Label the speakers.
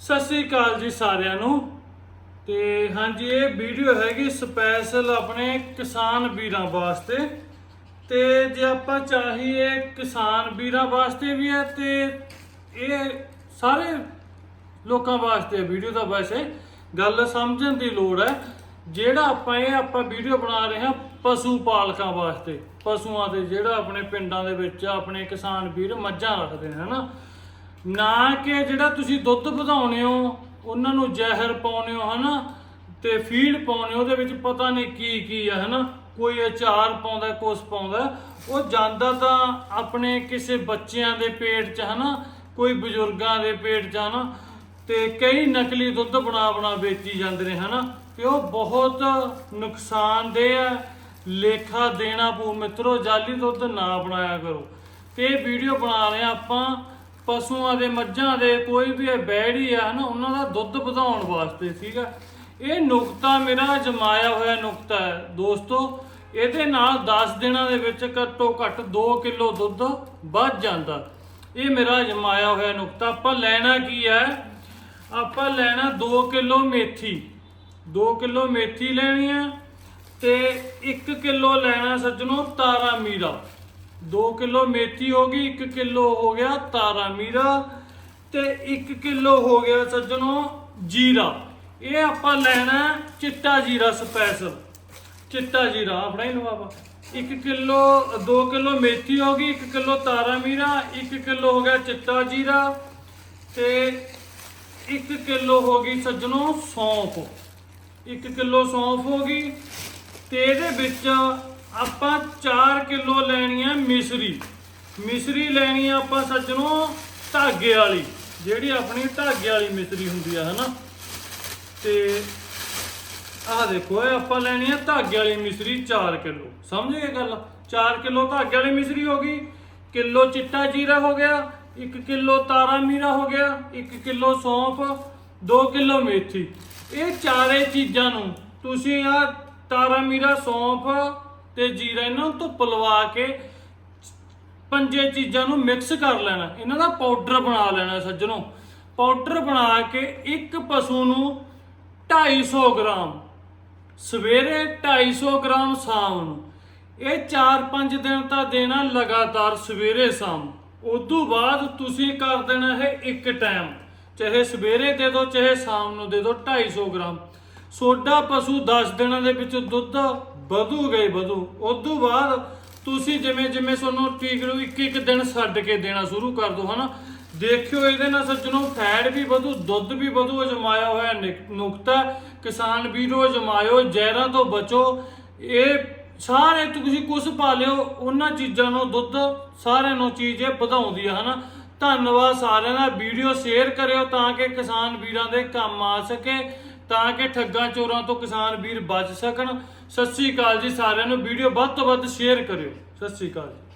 Speaker 1: ਸਤਿ ਸ੍ਰੀ ਅਕਾਲ ਜੀ ਸਾਰਿਆਂ ਨੂੰ। ਤੇ ਹਾਂਜੀ, ਇਹ ਵੀਡੀਓ ਹੈਗੀ ਸਪੈਸ਼ਲ ਆਪਣੇ ਕਿਸਾਨ ਵੀਰਾਂ ਵਾਸਤੇ। ਤੇ ਜੇ ਆਪਾਂ ਚਾਹੀਏ ਕਿਸਾਨ ਵੀਰਾਂ ਵਾਸਤੇ ਵੀ ਹੈ, ਤੇ ਇਹ ਸਾਰੇ ਲੋਕਾਂ ਵਾਸਤੇ ਵੀਡੀਓ ਦਾ ਵੈਸੇ। ਗੱਲ ਸਮਝਣ ਦੀ ਲੋੜ ਹੈ, ਜਿਹੜਾ ਆਪਾਂ ਇਹ ਆਪਾਂ ਵੀਡੀਓ ਬਣਾ ਰਹੇ ਹਾਂ ਪਸ਼ੂ ਪਾਲਕਾਂ ਵਾਸਤੇ। ਪਸ਼ੂਆਂ ਦੇ ਜਿਹੜਾ ਆਪਣੇ ਪਿੰਡਾਂ ਦੇ ਵਿੱਚ ਆਪਣੇ ਕਿਸਾਨ ਵੀਰ ਮੱਝਾਂ ਰੱਖਦੇ ਨੇ, ਹਨਾ? ਨਾ ਕਿ ਜਿਹੜਾ ਤੁਸੀਂ ਦੁੱਧ ਵਧਾਉਣੇ ਹੋ ਉਹਨਾਂ ਨੂੰ ਜ਼ਹਿਰ ਪਾਉਣੇ ਹੋ ਹਨਾ? ਤੇ ਫੀਡ ਪਾਉਣੇ ਹੋ, ਉਹਦੇ ਵਿੱਚ ਪਤਾ ਨਹੀਂ ਕੀ ਕੀ ਹੈ ਹਨਾ? ਕੋਈ ਅਚਾਰ ਪਾਉਂਦਾ ਕੁਛ ਪਾਉਂਦਾ। ਉਹ ਜਾਂਦਾ ਤਾਂ ਆਪਣੇ ਕਿਸੇ ਬੱਚਿਆਂ ਦੇ ਪੇਟ 'ਚ ਹਨਾ? ਕੋਈ ਬਜ਼ੁਰਗਾਂ ਦੇ ਪੇਟ 'ਚ ਹਨਾ? ਤੇ ਕਈ ਨਕਲੀ ਦੁੱਧ ਬਣਾ ਬਣਾ ਵੇਚੀ ਜਾਂਦੇ ਨੇ ਹਨਾ? ਤੇ ਉਹ ਬਹੁਤ ਨੁਕਸਾਨਦੇਹ ਹੈ ਲੇਖਾ ਦੇਣਾ ਪਊ। ਮਿੱਤਰੋ ਜਾਲੀ ਦੁੱਧ ਨਾ ਬਣਾਇਆ ਕਰੋ। ਤੇ ਇਹ ਵੀਡੀਓ ਬਣਾ ਰਹੇ ਹਾਂ ਆਪਾਂ। ਪਸ਼ੂਆਂ ਦੇ, ਮੱਝਾਂ ਦੇ, ਕੋਈ ਵੀ ਇਹ ਬੈੜੀ ਆ ਨਾ ਉਹਨਾਂ ਦਾ ਦੁੱਧ ਵਧਾਉਣ ਵਾਸਤੇ, ਠੀਕ ਆ। ਇਹ ਨੁਕਤਾ ਮੇਰਾ ਜਮਾਇਆ ਹੋਇਆ ਨੁਕਤਾ ਹੈ, ਦੋਸਤੋ। ਇਹਦੇ ਨਾਲ 10 ਦਿਨਾਂ ਦੇ ਵਿੱਚ ਘੱਟੋ ਘੱਟ 2 ਕਿਲੋ ਦੁੱਧ ਵੱਧ ਜਾਂਦਾ। ਇਹ ਮੇਰਾ ਜਮਾਇਆ ਹੋਇਆ ਨੁਕਤਾ। ਆਪਾਂ ਲੈਣਾ ਕੀ ਹੈ? ਆਪਾਂ ਲੈਣਾ 2 ਕਿਲੋ ਮੇਥੀ। 2 ਕਿਲੋ ਮੇਥੀ ਲੈਣੀ ਹੈ ਤੇ 1 ਕਿਲੋ ਲੈਣਾ ਸੱਜਣੋ ਤਾਰਾ ਮੀਰਾ 2 ਕਿਲੋ ਮੇਥੀ ਹੋ ਗਈ 1 ਕਿਲੋ ਹੋ ਗਿਆ ਤਾਰਾ ਮੀਰਾ ਤੇ 1 ਕਿਲੋ ਹੋ ਗਿਆ ਸੱਜਣੋ ਜੀਰਾ। ਇਹ ਆਪਾਂ ਲੈਣਾ ਚਿੱਟਾ ਜੀਰਾ ਸਪੈਸ਼ਲ। ਚਿੱਟਾ ਜੀਰਾ ਆਪਣਾ ਹੀ ਲਵਾਵਾ 1 ਕਿਲੋ 2 ਕਿਲੋ ਮੇਥੀ ਹੋ ਗਈ 1 ਕਿਲੋ ਤਾਰਾ ਮੀਰਾ 1 ਕਿਲੋ ਹੋ ਗਿਆ ਚਿੱਟਾ ਜੀਰਾ ਤੇ 1 ਕਿਲੋ ਹੋ ਗਈ ਸੱਜਣੋ ਸੌਂਫ। 1 ਕਿਲੋ ਸੌਂਫ ਹੋ ਗਈ ਤੇ ਇਹਦੇ ਵਿੱਚ ਆਪਾਂ 4 ਕਿਲੋ ਲੈਣੀ ਹੈ ਮਿਸਰੀ। ਮਿਸਰੀ ਲੈਣੀ ਆ ਆਪਾਂ ਸੱਜਣੋ ਧਾਗੇ ਵਾਲੀ, ਜਿਹੜੀ ਆਪਣੀ ਧਾਗੇ ਵਾਲੀ ਮਿਸਰੀ ਹੁੰਦੀ ਆ ਹਨਾ? ਤੇ ਆਹ ਦੇਖੋ, ਇਹ ਆਪਾਂ ਲੈਣੀ ਆ ਧਾਗੇ ਵਾਲੀ ਮਿਸਰੀ 4 ਕਿਲੋ। ਸਮਝ ਗਏ ਗੱਲ? 4 ਕਿਲੋ ਧਾਗੇ ਵਾਲੀ ਮਿਸਰੀ ਹੋ ਗਈ, ਕਿਲੋ ਚਿੱਟਾ ਜੀਰਾ ਹੋ ਗਿਆ 1 ਕਿਲੋ ਤਾਰਾ ਮੀਰਾ ਹੋ ਗਿਆ 1 ਕਿਲੋ ਸੌਂਫ 2 ਕਿਲੋ ਮੇਥੀ। ਇਹ ਚਾਰੇ ਚੀਜ਼ਾਂ ਨੂੰ ਤੁਸੀਂ ਆ ਤਾਰਾ ਮੀਰਾ, ਸੌਂਫ ਤੇ ਜੀਰਾ ਇਹਨਾਂ ਨੂੰ ਧੁੱਪ ਲਵਾ ਕੇ ਪੰਜੇ ਚੀਜ਼ਾਂ ਨੂੰ ਮਿਕਸ ਕਰ ਲੈਣਾ। ਇਹਨਾਂ ਦਾ ਪਾਊਡਰ ਬਣਾ ਲੈਣਾ ਸੱਜਣੋ। ਪਾਊਡਰ ਬਣਾ ਕੇ ਇੱਕ ਪਸ਼ੂ ਨੂੰ 250 ਗ੍ਰਾਮ, ਸਵੇਰੇ 250 ਗ੍ਰਾਮ ਸ਼ਾਮ ਨੂੰ। ਇਹ 4-5 ਦਿਨ ਤਾਂ ਦੇਣਾ ਲਗਾਤਾਰ ਸਵੇਰੇ ਸ਼ਾਮ। ਉਦੋਂ ਬਾਅਦ ਤੁਸੀਂ ਕਰ ਦੇਣਾ ਹੈ ਇੱਕ ਟਾਈਮ ਚਾਹੇ ਸਵੇਰੇ ਦੇ ਦਿਓ, ਚਾਹੇ ਸ਼ਾਮ ਨੂੰ ਦੇ ਦਿਓ 250 ਗ੍ਰਾਮ। ਸੋਡਾ ਪਸ਼ੂ 10 ਦਿਨਾਂ ਦੇ ਵਿੱਚ ਦੁੱਧ ਵਧੂ ਗਏ ਵਧੂ। ਉਦੋਂ ਬਾਅਦ ਤੁਸੀਂ ਜਿਵੇਂ ਜਿਵੇਂ ਤੁਹਾਨੂੰ ਠੀਕ ਨੂੰ ਇੱਕ ਇੱਕ ਦਿਨ ਛੱਡ ਕੇ ਦੇਣਾ ਸ਼ੁਰੂ ਕਰ ਦਿਓ ਹਨਾ? ਦੇਖਿਓ ਇਹਦੇ ਨਾਲ ਸੱਜਣੋ, ਫੈਟ ਵੀ ਵਧੂ, ਦੁੱਧ ਵੀ ਵਧੂ, ਅਜਮਾਇਆ ਹੋਇਆ ਨਿਕ- ਨੁਕਤਾ। ਕਿਸਾਨ ਵੀਰੋ, ਅਜਮਾਇਓ, ਜ਼ਹਿਰਾਂ ਤੋਂ ਬਚੋ। ਇਹ ਸਾਰੇ ਤੁਸੀਂ ਕੁਝ ਪਾ ਲਿਓ, ਉਹਨਾਂ ਚੀਜ਼ਾਂ ਨੂੰ ਦੁੱਧ ਸਾਰਿਆਂ ਨੂੰ ਚੀਜ਼ ਇਹ ਵਧਾਉਂਦੀ ਆ, ਹਨਾ? ਧੰਨਵਾਦ ਸਾਰਿਆਂ ਦਾ। ਵੀਡੀਓ ਸ਼ੇਅਰ ਕਰਿਓ ਤਾਂ ਕਿ ਕਿਸਾਨ ਵੀਰਾਂ ਦੇ ਕੰਮ ਆ ਸਕੇ। ਤਾਂ ਕਿ ਠੱਗਾਂ ਚੋਰਾਂ ਤੋਂ ਕਿਸਾਨ ਵੀਰ ਬਚ ਸਕਣ। ਸਤਿ ਸ੍ਰੀ ਅਕਾਲ ਜੀ ਸਾਰਿਆਂ ਨੂੰ। ਵੀਡੀਓ ਵੱਧ ਤੋਂ ਵੱਧ ਸ਼ੇਅਰ ਕਰਿਓ। ਸਤਿ ਸ੍ਰੀ ਅਕਾਲ ਜੀ।